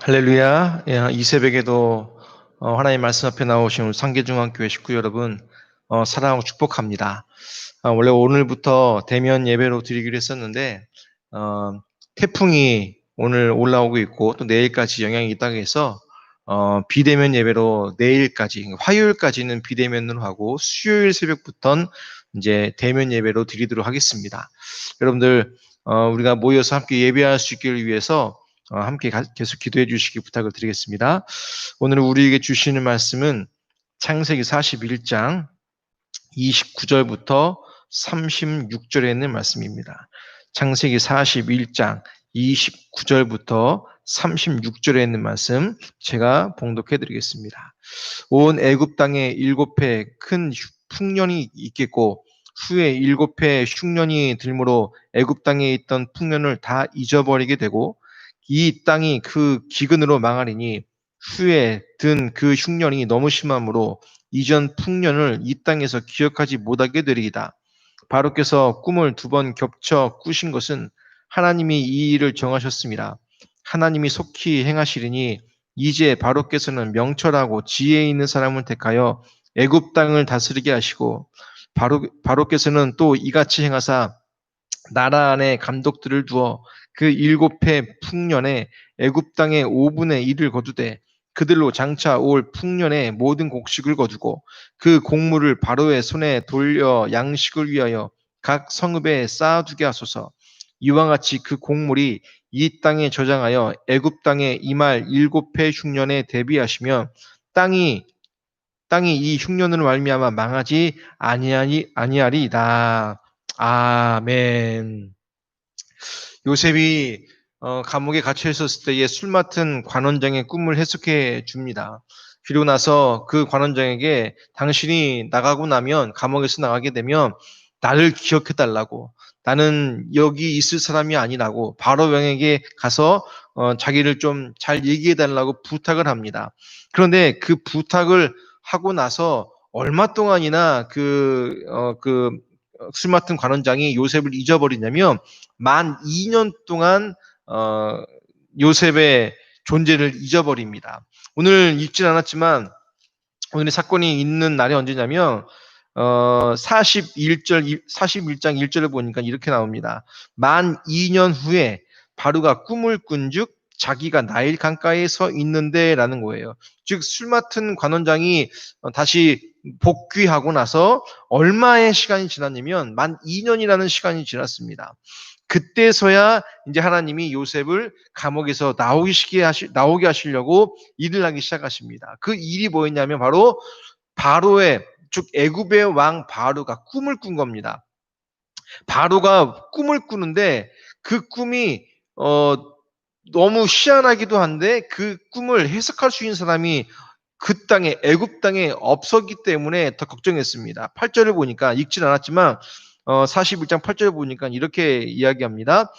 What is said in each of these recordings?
할렐루야. 예, 이 새벽에도 어, 하나님 말씀 앞에 나오신 우리 상계중앙교회 식구 여러분 어, 사랑하고 축복합니다. 아, 원래 오늘부터 대면 예배로 드리기로 했었는데 어, 태풍이 오늘 올라오고 있고 또 내일까지 영향이 있다고 해서 어, 비대면 예배로 내일까지 화요일까지는 비대면으로 하고 수요일 새벽부터는 이제 대면 예배로 드리도록 하겠습니다. 여러분들 어, 우리가 모여서 함께 예배할 수 있기를 위해서 어, 함께 계속 기도해 주시기 부탁을 드리겠습니다. 오늘 우리에게 주시는 말씀은 창세기 41장 29절부터 36절에 있는 말씀입니다. 창세기 41장 29절부터 36절에 있는 말씀 제가 봉독해 드리겠습니다. 온 애굽 땅에 일곱 해 큰 풍년이 있겠고 후에 일곱 해 흉년이 들므로 애굽 땅에 있던 풍년을 다 잊어버리게 되고 이 땅이 그 기근으로 망하리니 후에 든 그 흉년이 너무 심함으로 이전 풍년을 이 땅에서 기억하지 못하게 되리이다. 바로께서 꿈을 두 번 겹쳐 꾸신 것은 하나님이 이 일을 정하셨습니다. 하나님이 속히 행하시리니 이제 바로께서는 명철하고 지혜 있는 사람을 택하여 애굽 땅을 다스리게 하시고 바로 바로께서는 또 이같이 행하사 나라 안에 감독들을 두어 그 일곱 해 풍년에 애굽 땅의 5분의 1을 거두되 그들로 장차 올 풍년의 모든 곡식을 거두고 그 곡물을 바로의 손에 돌려 양식을 위하여 각 성읍에 쌓아두게 하소서. 이와 같이 그 곡물이 이 땅에 저장하여 애굽 땅에 이말 일곱 해 흉년에 대비하시며 땅이 땅이 이 흉년으로 말미암아 망하지 아니하니 아니하리이다. 아멘. 요셉이 어, 감옥에 갇혀 있었을 때에 술 맡은 관원장의 꿈을 해석해 줍니다. 그리고 나서 그 관원장에게 당신이 나가고 나면 감옥에서 나가게 되면 나를 기억해 달라고 나는 여기 있을 사람이 아니라고 바로 왕에게 가서 어, 자기를 좀 잘 얘기해 달라고 부탁을 합니다. 그런데 그 부탁을 하고 나서 얼마 동안이나 그, 어, 그, 술 맡은 관원장이 요셉을 잊어버리냐면 만 2년 동안 어, 요셉의 존재를 잊어버립니다. 오늘 읽진 않았지만 오늘의 사건이 있는 날이 언제냐면 어, 41절 41장 1절을 보니까 이렇게 나옵니다. 만 2년 후에 바루가 꿈을 꾼즉 자기가 나일 강가에 서 있는데라는 거예요. 즉 술 맡은 관원장이 다시 복귀하고 나서 얼마의 시간이 지났냐면 만 2년이라는 시간이 지났습니다. 그때서야 이제 하나님이 요셉을 감옥에서 나오게, 하시, 나오게 하시려고 일을 하기 시작하십니다. 그 일이 뭐였냐면 바로 바로의 즉 애굽의 왕 바로가 꿈을 꾼 겁니다. 바로가 꿈을 꾸는데 그 꿈이 어 너무 희한하기도 한데 그 꿈을 해석할 수 있는 사람이 그 땅에 애굽 땅에 없었기 때문에 더 걱정했습니다. 8절을 보니까 읽진 않았지만 어 41장 8절을 보니까 이렇게 이야기합니다.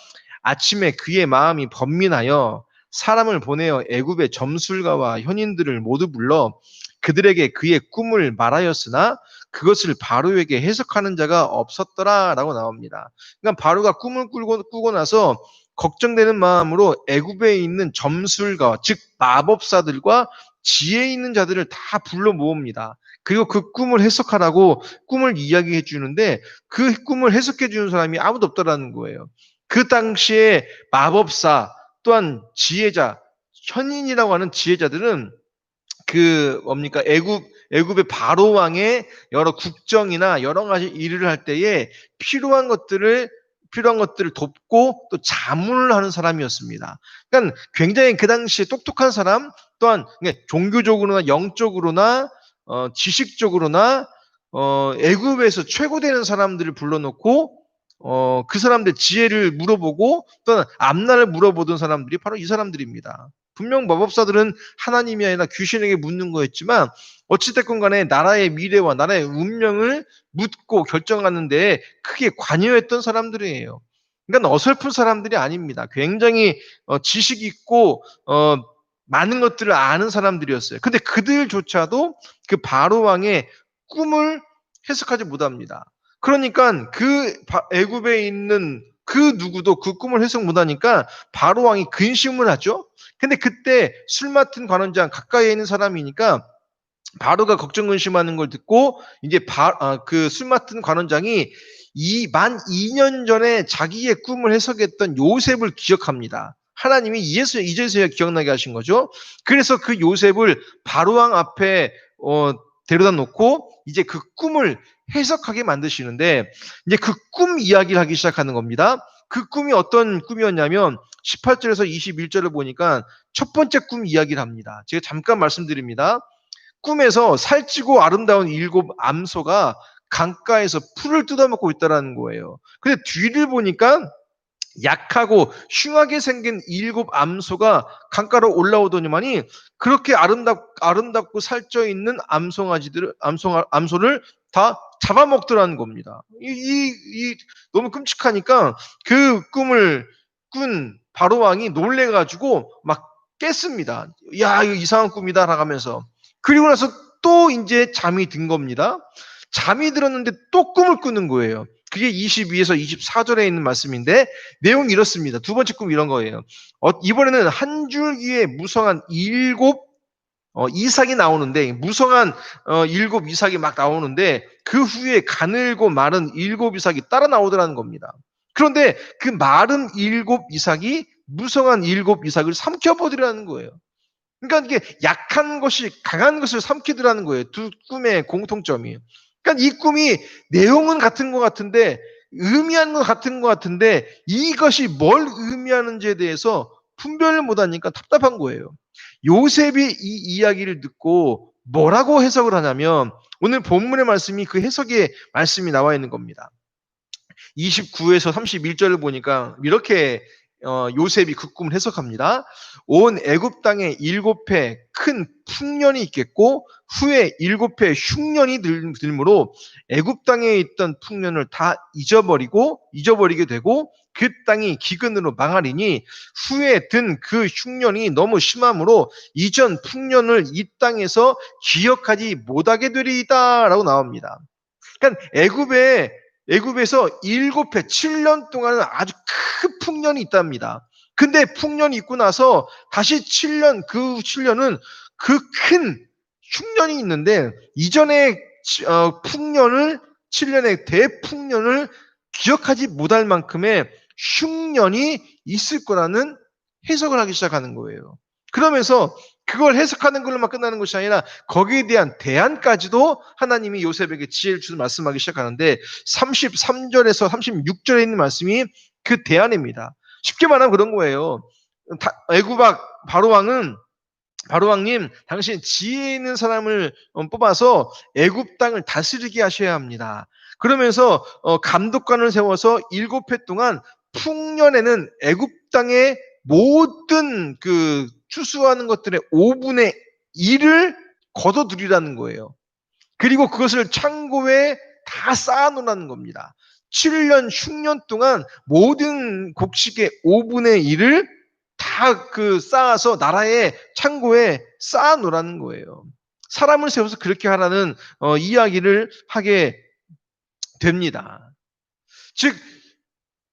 아침에 그의 마음이 번민하여 사람을 보내어 애굽의 점술가와 현인들을 모두 불러 그들에게 그의 꿈을 말하였으나 그것을 바로에게 해석하는 자가 없었더라라고 나옵니다. 그러니까 바로가 꿈을 꾸고, 꾸고 나서 걱정되는 마음으로 애굽에 있는 점술가 즉 마법사들과 지혜 있는 자들을 다 불러 모읍니다. 그리고 그 꿈을 해석하라고 꿈을 이야기해 주는데 그 꿈을 해석해 주는 사람이 아무도 없더라는 거예요. 그 당시에 마법사 또한 지혜자, 현인이라고 하는 지혜자들은 그 뭡니까 애굽 애굽의 바로 왕의 여러 국정이나 여러 가지 일을 할 때에 필요한 것들을 필요한 것들을 돕고 또 자문을 하는 사람이었습니다. 그러니까 굉장히 그 당시에 똑똑한 사람 또한 종교적으로나 영적으로나 어, 지식적으로나 어, 애굽에서 최고 되는 사람들을 불러놓고 어, 그 사람들 지혜를 물어보고 또는 앞날을 물어보던 사람들이 바로 이 사람들입니다. 분명 마법사들은 하나님이 아니라 귀신에게 묻는 거였지만 어찌됐건 간에 나라의 미래와 나라의 운명을 묻고 결정하는 데 크게 관여했던 사람들이에요. 그러니까 어설픈 사람들이 아닙니다. 굉장히 어, 지식 있고 어, 많은 것들을 아는 사람들이었어요. 근데 그들조차도 그 바로 왕의 꿈을 해석하지 못합니다. 그러니까 그 애굽에 있는 그 누구도 그 꿈을 해석 못하니까 바로 왕이 근심을 하죠. 근데 그때 술 맡은 관원장 가까이에 있는 사람이니까 바로가 걱정 근심하는 걸 듣고 이제 아, 그술 맡은 관원장이 이 만 2년 전에 자기의 꿈을 해석했던 요셉을 기억합니다. 하나님이 이제서 이제서야 기억나게 하신 거죠. 그래서 그 요셉을 바로왕 앞에 어, 데려다 놓고 이제 그 꿈을 해석하게 만드시는데 이제 그 꿈 이야기를 하기 시작하는 겁니다. 그 꿈이 어떤 꿈이었냐면 18절에서 21절을 보니까 첫 번째 꿈 이야기를 합니다. 제가 잠깐 말씀드립니다. 꿈에서 살찌고 아름다운 일곱 암소가 강가에서 풀을 뜯어먹고 있다라는 거예요. 근데 뒤를 보니까 약하고 흉하게 생긴 일곱 암소가 강가로 올라오더니만이 그렇게 아름답, 아름답고 살쪄 있는 암송아지들, 암송, 암소를 다 잡아먹더라는 겁니다. 이, 이, 이, 너무 끔찍하니까 그 꿈을 꾼 바로왕이 놀래가지고 막 깼습니다. 야, 이거 이상한 꿈이다. 라면서. 그리고 나서 또 이제 잠이 든 겁니다. 잠이 들었는데 또 꿈을 꾸는 거예요. 그게 22에서 24절에 있는 말씀인데 내용이 이렇습니다. 두 번째 꿈 이런 거예요. 어, 이번에는 한 줄기에 무성한 일곱 어, 이삭이 나오는데 무성한 어, 일곱 이삭이 막 나오는데 그 후에 가늘고 마른 일곱 이삭이 따라 나오더라는 겁니다. 그런데 그 마른 일곱 이삭이 무성한 일곱 이삭을 삼켜버리라는 거예요. 그러니까 이게 약한 것이 강한 것을 삼키더라는 거예요. 두 꿈의 공통점이. 그러니까 이 꿈이 내용은 같은 것 같은데 의미하는 것 같은 것 같은데 이것이 뭘 의미하는지에 대해서 분별을 못하니까 답답한 거예요. 요셉이 이 이야기를 듣고 뭐라고 해석을 하냐면 오늘 본문의 말씀이 그 해석의 말씀이 나와 있는 겁니다. 29에서 31절을 보니까 이렇게 어, 요셉이 그 꿈을 해석합니다. 온 애굽 땅에 일곱 해 큰 풍년이 있겠고 후에 일곱 해 흉년이 들, 들므로 애굽 땅에 있던 풍년을 다 잊어버리고 잊어버리게 되고 그 땅이 기근으로 망하리니 후에 든 그 흉년이 너무 심함으로 이전 풍년을 이 땅에서 기억하지 못하게 되리이다라고 나옵니다. 그러니까 애굽에 애굽에서 일곱 해, 7년 동안은 아주 큰 풍년이 있답니다. 근데 풍년이 있고 나서 다시 7년, 그 7년은 그 큰 흉년이 있는데 이전에 어, 풍년을 7년의 대풍년을 기억하지 못할 만큼의 흉년이 있을 거라는 해석을 하기 시작하는 거예요. 그러면서 그걸 해석하는 걸로만 끝나는 것이 아니라 거기에 대한 대안까지도 하나님이 요셉에게 지혜를 주는 말씀하기 시작하는데 33절에서 36절에 있는 말씀이 그 대안입니다. 쉽게 말하면 그런 거예요. 애구박 바로왕은 바로왕님, 당신 지혜 있는 사람을 어, 뽑아서 애굽 땅을 다스리게 하셔야 합니다. 그러면서 어, 감독관을 세워서 일곱 해 동안 풍년에는 애굽 땅의 모든 그 추수하는 것들의 5분의 1을 걷어들이라는 거예요. 그리고 그것을 창고에 다 쌓아놓으라는 겁니다. 7년, 6년 동안 모든 곡식의 5분의 1을 다 그 쌓아서 나라의 창고에 쌓아놓으라는 거예요. 사람을 세워서 그렇게 하라는 어, 이야기를 하게 됩니다. 즉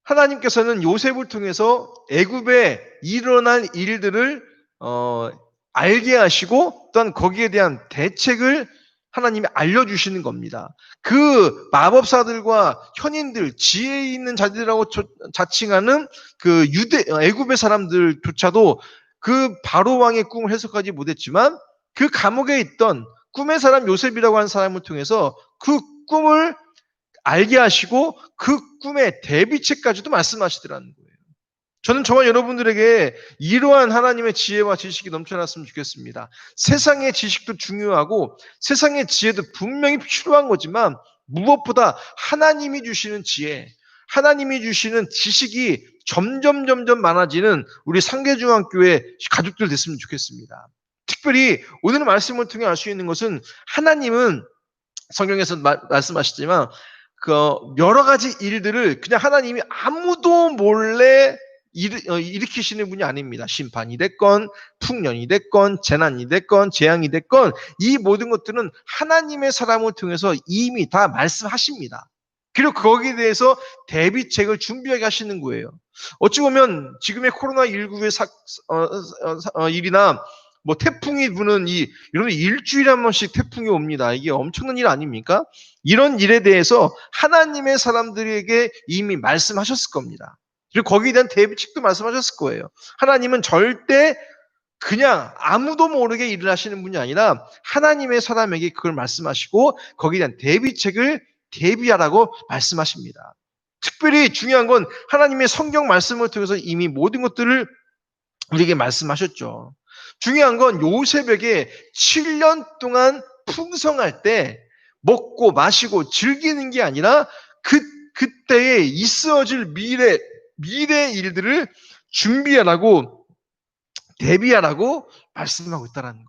하나님께서는 요셉을 통해서 애굽에 일어날 일들을 어, 알게 하시고 또한 거기에 대한 대책을 하나님이 알려주시는 겁니다. 그 마법사들과 현인들, 지혜 있는 자들이라고 자칭하는 그 유대, 애굽의 사람들조차도 그 바로 왕의 꿈을 해석하지 못했지만 그 감옥에 있던 꿈의 사람 요셉이라고 하는 사람을 통해서 그 꿈을 알게 하시고 그 꿈의 대비책까지도 말씀하시더라는 거예요. 저는 정말 여러분들에게 이러한 하나님의 지혜와 지식이 넘쳐났으면 좋겠습니다. 세상의 지식도 중요하고 세상의 지혜도 분명히 필요한 거지만 무엇보다 하나님이 주시는 지혜, 하나님이 주시는 지식이 점점 점점 많아지는 우리 상계중앙교회 가족들 됐으면 좋겠습니다. 특별히 오늘 말씀을 통해 알 수 있는 것은 하나님은 성경에서 마, 말씀하시지만 그 여러 가지 일들을 그냥 하나님이 아무도 몰래 어, 일으키시는 분이 아닙니다. 심판이 됐건, 풍년이 됐건, 재난이 됐건, 재앙이 됐건, 이 모든 것들은 하나님의 사람을 통해서 이미 다 말씀하십니다. 그리고 거기에 대해서 대비책을 준비하게 하시는 거예요. 어찌 보면 지금의 코로나19의 사, 어, 어, 사- 어, 일이나 뭐 태풍이 부는 이 여러분 일주일에 한 번씩 태풍이 옵니다. 이게 엄청난 일 아닙니까? 이런 일에 대해서 하나님의 사람들에게 이미 말씀하셨을 겁니다. 그리고 거기에 대한 대비책도 말씀하셨을 거예요. 하나님은 절대 그냥 아무도 모르게 일을 하시는 분이 아니라 하나님의 사람에게 그걸 말씀하시고 거기에 대한 대비책을 대비하라고 말씀하십니다. 특별히 중요한 건 하나님의 성경 말씀을 통해서 이미 모든 것들을 우리에게 말씀하셨죠. 중요한 건 요셉에게 7년 동안 풍성할 때 먹고 마시고 즐기는 게 아니라 그, 그때에 있어질 미래, 미래 일들을 준비하라고 대비하라고 말씀하고 있다는 거예요.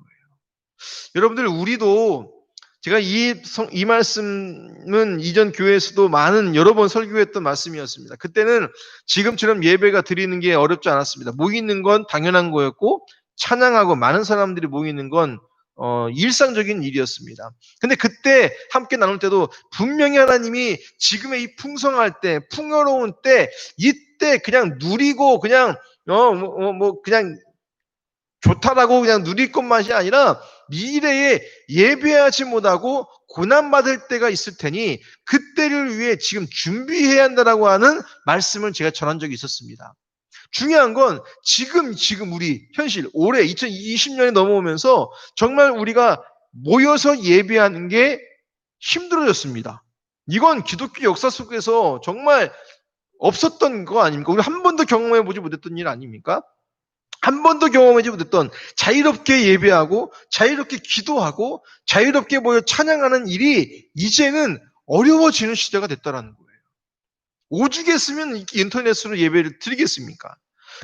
여러분들, 우리도 제가 이, 성- 이 말씀은 이전 교회에서도 많은 여러 번 설교했던 말씀이었습니다. 그때는 지금처럼 예배가 드리는 게 어렵지 않았습니다. 모이는 건 당연한 거였고, 찬양하고 많은 사람들이 모이는 건 어, 일상적인 일이었습니다. 근데 그때 함께 나눌 때도 분명히 하나님이 지금의 이 풍성할 때, 풍요로운 때, 이때 그냥 누리고 그냥 어, 뭐, 어, 뭐 그냥 좋다라고 그냥 누릴 것만이 아니라 미래에 예배하지 못하고 고난받을 때가 있을 테니 그때를 위해 지금 준비해야 한다라고 하는 말씀을 제가 전한 적이 있었습니다. 중요한 건 지금 지금 우리 현실 올해 2020년이 넘어오면서 정말 우리가 모여서 예배하는 게 힘들어졌습니다. 이건 기독교 역사 속에서 정말 없었던 거 아닙니까? 우리 한 번도 경험해 보지 못했던 일 아닙니까? 한 번도 경험하지 못했던 자유롭게 예배하고 자유롭게 기도하고 자유롭게 모여 찬양하는 일이 이제는 어려워지는 시대가 됐다라는 거예요. 오죽했으면 인터넷으로 예배를 드리겠습니까?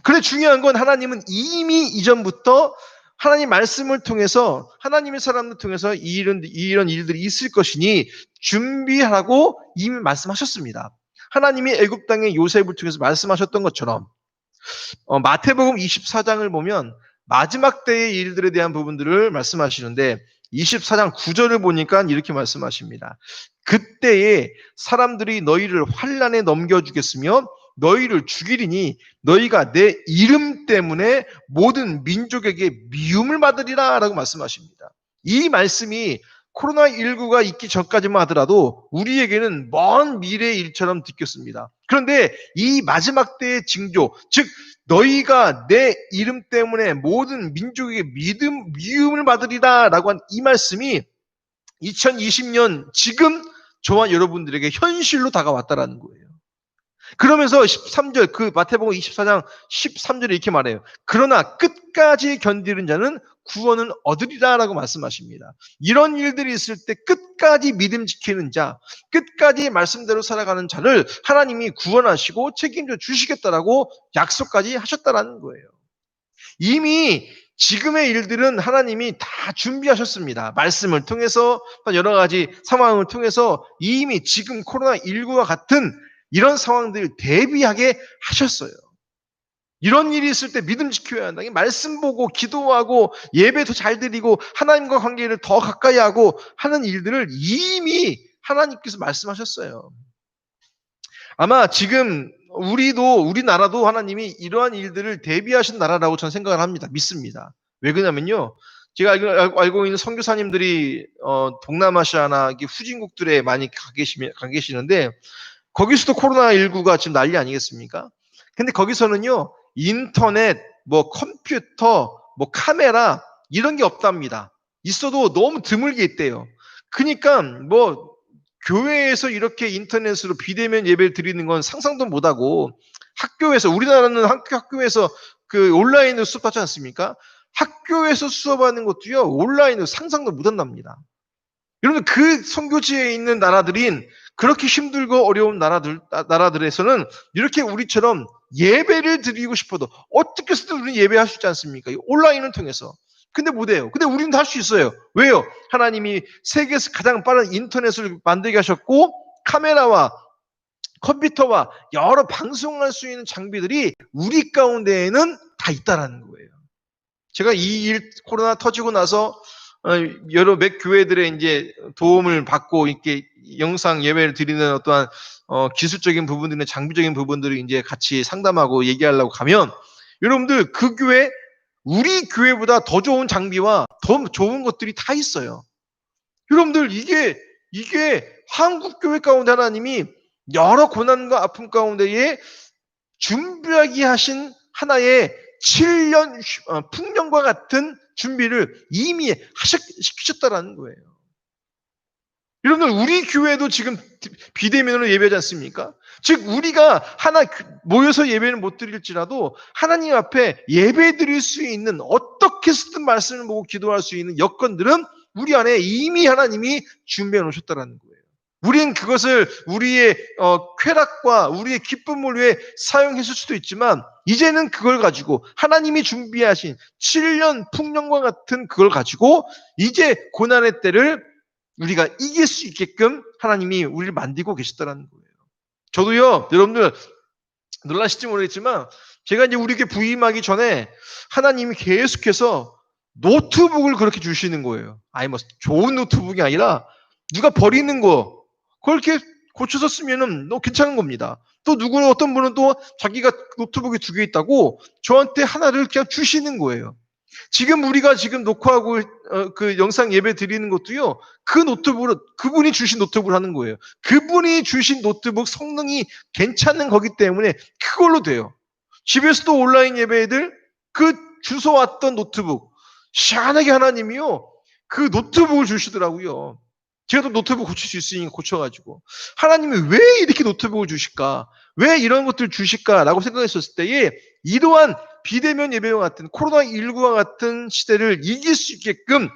그래 중요한 건 하나님은 이미 이전부터 하나님 말씀을 통해서 하나님의 사람을 통해서 이런 이런 일들이 있을 것이니 준비하라고 이미 말씀하셨습니다. 하나님이 애굽 땅의 요셉을 통해서 말씀하셨던 것처럼 어, 마태복음 24장을 보면 마지막 때의 일들에 대한 부분들을 말씀하시는데 24장 9절을 보니까 이렇게 말씀하십니다. 그때에 사람들이 너희를 환란에 넘겨주겠으며 너희를 죽이리니 너희가 내 이름 때문에 모든 민족에게 미움을 받으리라 라고 말씀하십니다. 이 말씀이 코로나19가 있기 전까지만 하더라도 우리에게는 먼 미래의 일처럼 느꼈습니다. 그런데 이 마지막 때의 징조, 즉 너희가 내 이름 때문에 모든 민족에게 믿음, 미움을 받으리라 라고 한 이 말씀이 2020년 지금 저와 여러분들에게 현실로 다가왔다라는 거예요. 그러면서 13절 그 마태복음 24장 13절에 이렇게 말해요. 그러나 끝까지 견디는 자는 구원을 얻으리라라고 말씀하십니다. 이런 일들이 있을 때 끝까지 믿음 지키는 자, 끝까지 말씀대로 살아가는 자를 하나님이 구원하시고 책임져 주시겠다라고 약속까지 하셨다라는 거예요. 이미 지금의 일들은 하나님이 다 준비하셨습니다. 말씀을 통해서 여러 가지 상황을 통해서 이미 지금 코로나19와 같은 이런 상황들 대비하게 하셨어요. 이런 일이 있을 때 믿음 지켜야 한다. 말씀 보고 기도하고 예배 더잘 드리고 하나님과 관계를 더 가까이 하고 하는 일들을 이미 하나님께서 말씀하셨어요. 아마 지금 우리도 우리나라도 하나님이 이러한 일들을 대비하신 나라라고 저는 생각을 합니다. 믿습니다. 왜 그러냐면요. 제가 알고, 있는 선교사님들이 어, 동남아시아나 후진국들에 많이 가 계시는데 거기서도 코로나19가 지금 난리 아니겠습니까? 근데 거기서는요, 인터넷, 뭐 컴퓨터, 뭐 카메라, 이런 게 없답니다. 있어도 너무 드물게 있대요. 그러니까 뭐 교회에서 이렇게 인터넷으로 비대면 예배를 드리는 건 상상도 못하고 학교에서 우리나라는 학교 학교에서 그 온라인으로 수업하지 않습니까? 학교에서 수업하는 것도요 온라인으로 상상도 못한답니다. 여러분 그 선교지에 있는 나라들인 그렇게 힘들고 어려운 나라들 나라들에서는 이렇게 우리처럼 예배를 드리고 싶어도 어떻게 해서든 우리는 예배할 수 있지 않습니까? 온라인을 통해서. 근데 못해요. 근데 우리는 다할수 있어요. 왜요? 하나님이 세계에서 가장 빠른 인터넷을 만들게 하셨고 카메라와 컴퓨터와 여러 방송할 수 있는 장비들이 우리 가운데에는 다 있다라는 거예요. 제가 이 일 코로나 터지고 나서 어, 여러 몇 교회들의 이제 도움을 받고 이렇게 영상 예배를 드리는 어떠한 어, 기술적인 부분들이나 장비적인 부분들을 이제 같이 상담하고 얘기하려고 가면 여러분들 그 교회 우리 교회보다 더 좋은 장비와 더 좋은 것들이 다 있어요. 여러분들 이게 이게 한국 교회 가운데 하나님이 여러 고난과 아픔 가운데에 준비하게 하신 하나의 7년 어, 풍년과 같은 준비를 이미 하셨, 시키셨다라는 거예요. 여러분들 우리 교회도 지금 비대면으로 예배하지 않습니까? 즉 우리가 하나 모여서 예배는 못 드릴지라도 하나님 앞에 예배 드릴 수 있는 어떻게 쓰든 말씀을 보고 기도할 수 있는 여건들은 우리 안에 이미 하나님이 준비해 놓으셨다는 거예요. 우리는 그것을 우리의 어, 쾌락과 우리의 기쁨을 위해 사용했을 수도 있지만 이제는 그걸 가지고 하나님이 준비하신 7년 풍년과 같은 그걸 가지고 이제 고난의 때를 우리가 이길 수 있게끔 하나님이 우리를 만들고 계시다는 거예요. 저도요, 여러분들 놀라실지 모르겠지만 제가 이제 우리에게 부임하기 전에 하나님이 계속해서 노트북을 그렇게 주시는 거예요. 아니 뭐 좋은 노트북이 아니라 누가 버리는 거 그렇게 고쳐서 쓰면은 너 괜찮은 겁니다. 또 누구는 어떤 분은 또 자기가 노트북이 두 개 있다고 저한테 하나를 그냥 주시는 거예요. 지금 우리가 지금 녹화하고 어, 그 영상 예배 드리는 것도요. 그 노트북으로 그분이 주신 노트북을 하는 거예요. 그분이 주신 노트북 성능이 괜찮은 거기 때문에 그걸로 돼요. 집에서도 온라인 예배들 그 주소 왔던 노트북 시원하게 하나님이요. 그 노트북을 주시더라고요. 제가 또 노트북 고칠 수 있으니까 고쳐가지고. 하나님이 왜 이렇게 노트북을 주실까? 왜 이런 것들을 주실까라고 생각했었을 때에 이러한 비대면 예배와 같은 코로나 19와 같은 시대를 이길 수 있게끔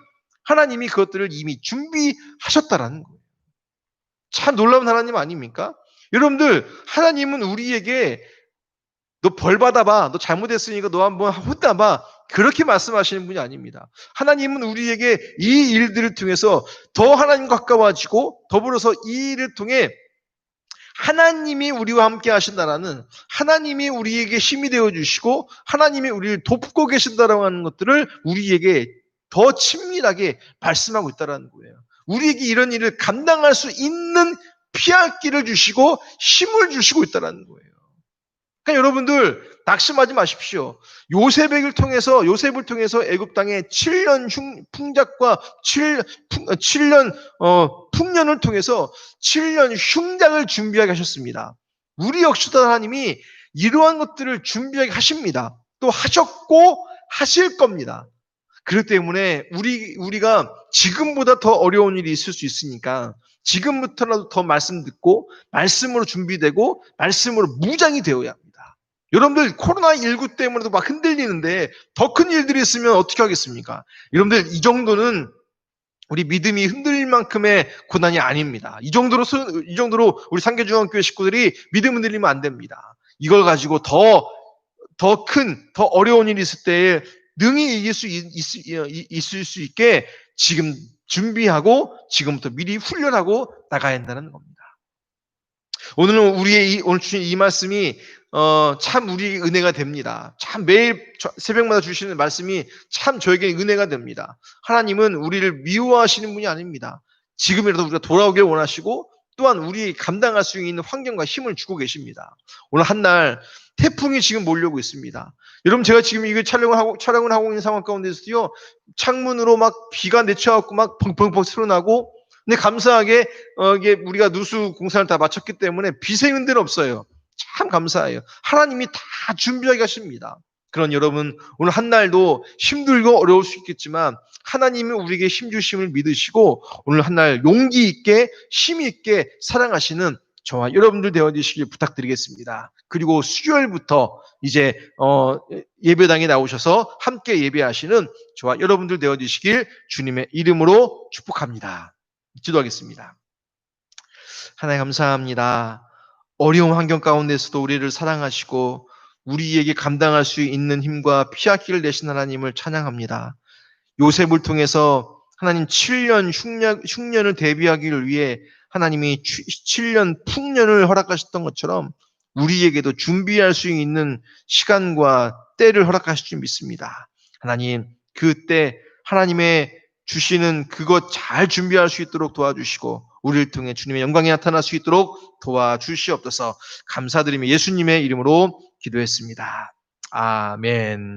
하나님이 그것들을 이미 준비하셨다라는 거예요. 참 놀라운 하나님 아닙니까? 여러분들, 하나님은 우리에게 너 벌 받아봐. 너 잘못했으니까 너 한번 혼나봐. 그렇게 말씀하시는 분이 아닙니다. 하나님은 우리에게 이 일들을 통해서 더 하나님 가까워지고 더불어서 이 일을 통해 하나님이 우리와 함께 하신다라는 하나님이 우리에게 힘이 되어 주시고 하나님이 우리를 돕고 계신다라고 하는 것들을 우리에게 더 친밀하게 말씀하고 있다라는 거예요. 우리에게 이런 일을 감당할 수 있는 피할 길을 주시고 힘을 주시고 있다라는 거예요. 그러니까 여러분들 낙심하지 마십시오. 요셉을 통해서 요셉을 통해서 애굽 땅에 7년 흉, 풍작과 7, 풍, 7년 어, 풍년을 통해서 7년 흉작을 준비하게 하셨습니다. 우리 역시도 하나님이 이러한 것들을 준비하게 하십니다. 또 하셨고 하실 겁니다. 그렇기 때문에 우리 우리가 지금보다 더 어려운 일이 있을 수 있으니까 지금부터라도 더 말씀 듣고 말씀으로 준비되고 말씀으로 무장이 되어야 합니다. 여러분들 코로나19 때문에도 막 흔들리는데 더 큰 일들이 있으면 어떻게 하겠습니까? 여러분들 이 정도는 우리 믿음이 흔들릴 만큼의 고난이 아닙니다. 이 정도로 이 정도로 우리 상계중앙교회 식구들이 믿음 흔들리면 안 됩니다. 이걸 가지고 더 더 큰, 더 어려운 일이 있을 때에 능히 이길 수 있, 있, 있을 수 있게 지금 준비하고 지금부터 미리 훈련하고 나가야 한다는 겁니다. 오늘은 우리의 이, 오늘 주신 이 말씀이 어, 참 우리 은혜가 됩니다. 참 매일 새벽마다 주시는 말씀이 참 저에게 은혜가 됩니다. 하나님은 우리를 미워하시는 분이 아닙니다. 지금이라도 우리가 돌아오길 원하시고 또한 우리 감당할 수 있는 환경과 힘을 주고 계십니다. 오늘 한 날 태풍이 지금 몰려오고 있습니다. 여러분 제가 지금 이거 촬영을 하고 촬영을 하고 있는 상황 가운데서요 창문으로 막 비가 내쳐갖고 막 펑펑펑 틀어나고 근데 감사하게 어, 이게 우리가 누수 공사를 다 마쳤기 때문에 비생은들 없어요. 참 감사해요. 하나님이 다 준비하게 하십니다. 그런 여러분, 오늘 한 날도 힘들고 어려울 수 있겠지만, 하나님이 우리에게 힘 주심을 믿으시고, 오늘 한 날 용기 있게, 힘 있게 사랑하시는 저와 여러분들 되어 주시길 부탁드리겠습니다. 그리고 수요일부터 이제, 어, 예배당에 나오셔서 함께 예배하시는 저와 여러분들 되어 주시길 주님의 이름으로 축복합니다. 기도하겠습니다. 하나님 감사합니다. 어려운 환경 가운데서도 우리를 사랑하시고 우리에게 감당할 수 있는 힘과 피하기를 내신 하나님을 찬양합니다. 요셉을 통해서 하나님 7년 흉년, 흉년을 대비하기를 위해 하나님이 7년 풍년을 허락하셨던 것처럼 우리에게도 준비할 수 있는 시간과 때를 허락하실 줄 믿습니다. 하나님, 그 때 하나님의 주시는 그것 잘 준비할 수 있도록 도와주시고 우리를 통해 주님의 영광이 나타날 수 있도록 도와주시옵소서 감사드리며 예수님의 이름으로 기도했습니다. 아멘.